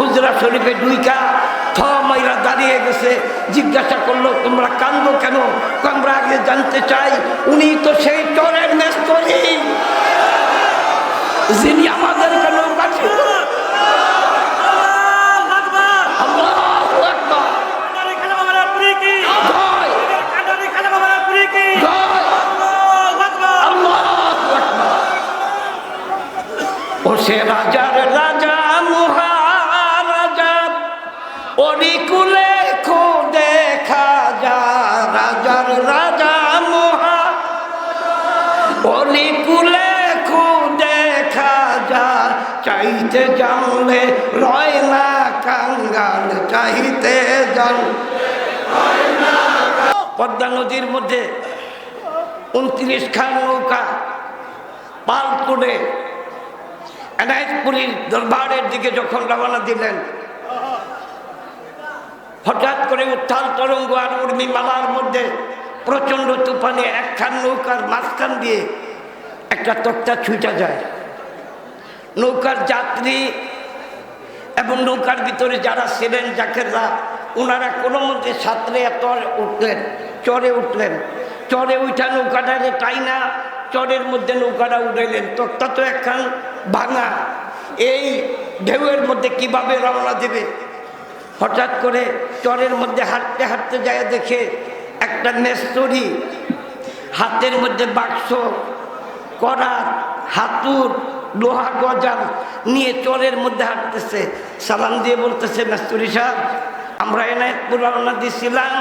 হুজরা শরীফে দুইকা থ মাইরা দাঁড়িয়ে গেছে জিজ্ঞাসা করল তোমরা কান্দো কেন? আমরা আগে জানতে চাই উনি তো সেই চরের মেস্তরি। যিনি আমাদের কেন পাঠিয়ে। ও সে রাজার রাজা চাইতে জানলে রয় না কাঙ্গাল চাইতে জান পদ্মা নদীর মধ্যে উনত্রিশ খান নৌকা পাল তুলে এনায়তপুরীর দরবারের দিকে যখন রওনা দিলেন, হঠাৎ করে উত্থাল তরঙ্গ আর উর্মি মালার মধ্যে প্রচণ্ড তুফানে একখান নৌকার মাঝখান দিয়ে একটা তক্তা ছুটা যায়। নৌকার যাত্রী এবং নৌকার ভিতরে যারা ছিলেন জাকেররা ওনারা কোনো মধ্যে সাঁতরে এত উঠলেন, চরে উঠলেন। চরে উঠা তাই না চরের মধ্যে নৌকাটা উঠাইলেন তক্তা তো একখান ভাঙা। এই ঢেউয়ের মধ্যে কীভাবে রওনা দেবে? হঠাৎ করে চরের মধ্যে হাঁটতে হাঁটতে যায় দেখে একটা নেস্তরি, হাতের মধ্যে বাক্স, করাত, হাতুর লোহা গজাল নিয়ে চরের মধ্যে হাঁটতেছে। সালাম দিয়ে বলতেছে মেস্তুরি সাহেব, আমরা এনায়তপুর রওনা দিয়েছিলাম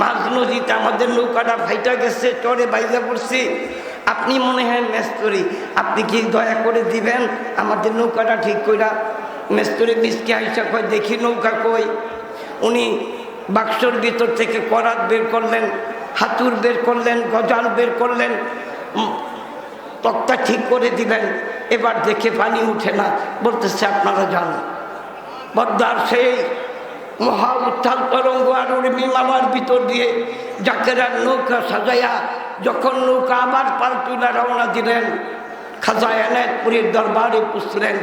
মাঝ নদীতে আমাদের নৌকাটা ফাইটা গেছে, চরে বাইজা পড়ছি। আপনি মনে হয় মেস্তরি আপনি কি দয়া করে দিবেন? আমাদের নৌকাটা ঠিক কইরা মেস্তরি মিসকে আইসা কয়, দেখি নৌকা কই। উনি বাক্সর ভিতর থেকে করাত বের করলেন, হাতুর বের করলেন, গজাল বের করলেন। তক্তা ঠিক করে দিলেন। এবার দেখে পানি উঠে না। বলতেছে, আপনারা যান পদ্মার সেই মহা উত্থাল তরঙ্গ আর উর্মি মালার ভিতর দিয়ে জাকেরার নৌকা সাজাইয়া যখন নৌকা আবার পাল্টুলা রওনা দিলেন খাজা এনায়তপুরের দরবারে পুষলেন।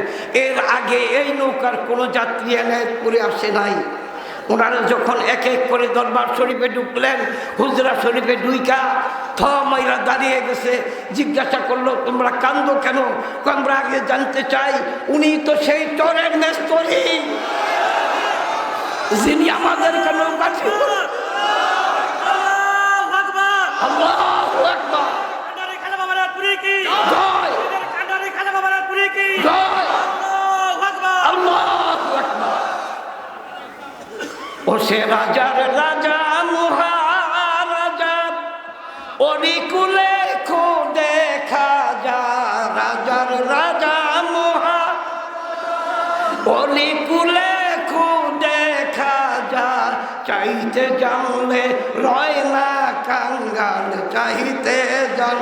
এর আগে এই নৌকার কোনো যাত্রী এনায়তপুরে আসে নাই। ওনারা যখন এক এক করে দরবার শরীফে ঢুকলেন, হুজরা শরীফে দুইকা থ মাইরা দাঁড়িয়ে গেছে জিজ্ঞাসা করল তোমরা কান্দো কেন? আমরা আগে জানতে চাই উনি তো সেই চরের মেস্তরি যিনি আমাদের কেন পাঠিয়ে। ও সে রাজার রাজা অরিকুলে খো দেখা যা রাজার রাজা মহা। অলিকুলে খো দেখা যা চাইতে জানলে রয় না কাঙ্গাল চাইতে জান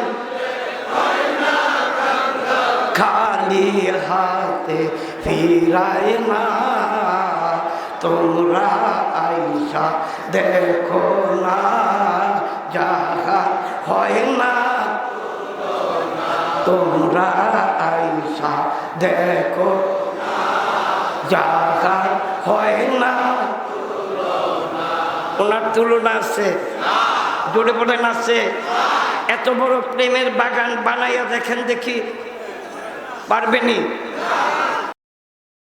খালি হাতে ফিরায় না। তোমরা আইসা দেখো না। যাহা হয় না, তোমরা আইসা দেখো। যাহা হয় না, ওনার তুলনা আছে, জোরে পড়েন আছে। এত বড় প্রেমের বাগান বানাইয়া দেখেন দেখি পারবেনি